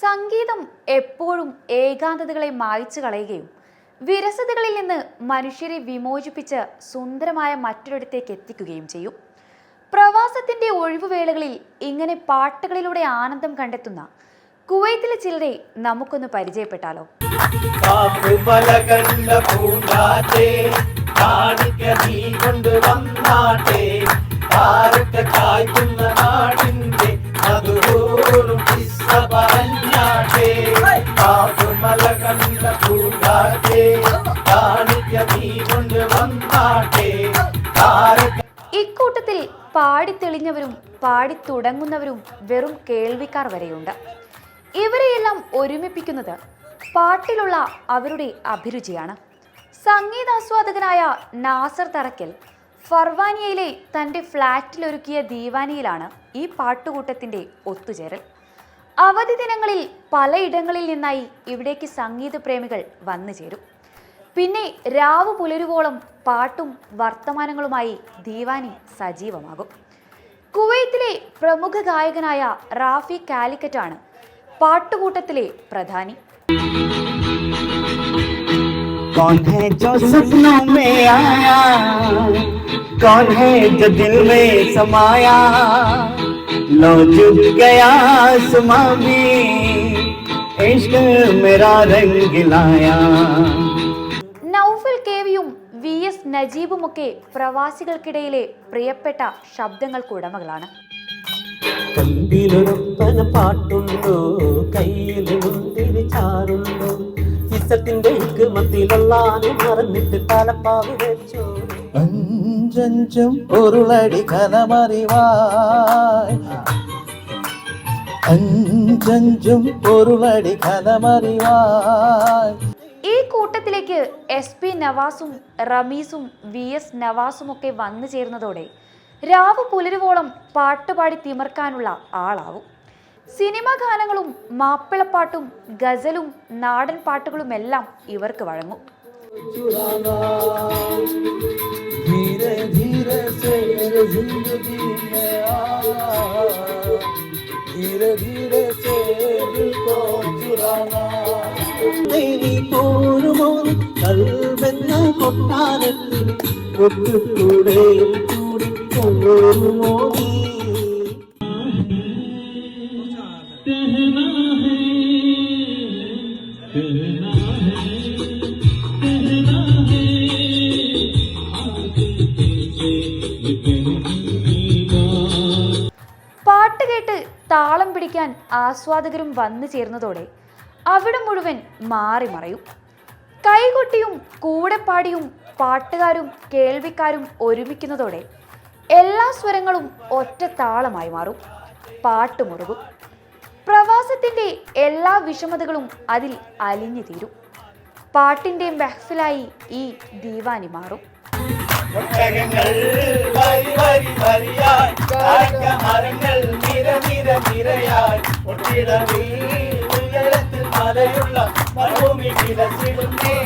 സംഗീതം എപ്പോഴും ഏകാന്തതകളെ മായ്ച്ചു കളയുകയും വിരസതകളിൽ നിന്ന് മനുഷ്യരെ വിമോചിപ്പിച്ച് സുന്ദരമായ മറ്റൊരിടത്തേക്ക് എത്തിക്കുകയും ചെയ്യും. പ്രവാസത്തിന്റെ ഒഴിവുവേളകളിൽ ഇങ്ങനെ പാട്ടുകളിലൂടെ ആനന്ദം കണ്ടെത്തുന്ന കുവൈത്തിലെ ചിലരെ നമുക്കൊന്ന് പരിചയപ്പെട്ടാലോ? കായ്ക്കുന്ന കണ്ട പൂങ്കാറ്റേ ഇക്കൂട്ടത്തിൽ പാടി തുടങ്ങുന്നവരും വെറും കേൾവിക്കാർ വരെയുണ്ട്. ഇവരെയെല്ലാം ഒരുമിപ്പിക്കുന്നത് പാട്ടിലുള്ള അവരുടെ അഭിരുചിയാണ്. സംഗീതാസ്വാദകനായ നാസർ തറക്കൽ ഫർവാനിയയിലെ തന്റെ ഫ്ലാറ്റിലൊരുക്കിയ ദീവാനിയിലാണ് ഈ പാട്ടുകൂട്ടത്തിന്റെ ഒത്തുചേരൽ. അവധി ദിനങ്ങളിൽ പലയിടങ്ങളിൽ നിന്നായി ഇവിടേക്ക് സംഗീത പ്രേമികൾ വന്നു ചേരും പിന്നെ രാവ് പുലരുവോളം പാട്ടും വർത്തമാനങ്ങളുമായി ദീവാനി സജീവമാകും കുവൈത്തിലെ പ്രമുഖ ഗായകനായ റാഫി കാലിക്കറ്റാണ് പാട്ടുകൂട്ടത്തിലെ പ്രധാനി कौन है जो सपनों में आया कौन है जो दिल में समाया लो झुक गया आसमां भी इश्क मेरा रंग लाया നജീബുമൊക്കെ പ്രവാസികൾക്കിടയിലെ പ്രിയപ്പെട്ട ശബ്ദങ്ങൾക്ക് ഉടമകളാണ്. കമ്പിലൊരൊപ്പന പാട്ടുണ്ടോ? കയ്യിൽ മുന്തിരി ചാറുണ്ടോ ചിസത്തിന്റെ മത്തിലുള്ളാനും മറന്നിട്ട് തലപ്പാവ് വെച്ചോ. അഞ്ചഞ്ചും ഉരുളടി കനമറിവായ് അഞ്ചഞ്ചും ഉരുളടി കൂട്ടത്തിലേക്ക് എസ് പി നവാസും റമീസും വി എസ് നവാസും ഒക്കെ വന്നു ചേർന്നതോടെ രാവ് പുലരുവോളം പാട്ടുപാടി തിമർക്കാനുള്ള ആളാവും സിനിമ ഗാനങ്ങളും മാപ്പിളപ്പാട്ടും ഗസലും നാടൻ പാട്ടുകളുമെല്ലാം ഇവർക്ക് വഴങ്ങും धीरे धीरे से मेरे जिंदगी में आया धीरे धीरे से दिल को चुराना ദേവി പോരുമോ കൽവെന്ന പാട്ട് കേട്ട് താളം പിടിക്കാൻ ആസ്വാദകരും വന്നു ചേർന്നതോടെ അവിടെ മുഴുവൻ മാറി മറയും. കൈകൊട്ടിയും കൂടെ പാടിയും പാട്ടുകാരും കേൾവിക്കാരും ഒരുമിക്കുന്നതോടെ എല്ലാ സ്വരങ്ങളും ഒറ്റ താളമായി മാറും. പാട്ടുമുറുകും മുറുകും. പ്രവാസത്തിന്റെ എല്ലാ വിഷമതകളും അതിൽ അലിഞ്ഞു തീരും. പാട്ടിന്റെ മെഹ്ഫിലായി ഈ ദീവാനി മാറും. ഒട്ടകങ്ങൾ മലയുള്ള മരുഭൂമി വിലസിടുന്നേ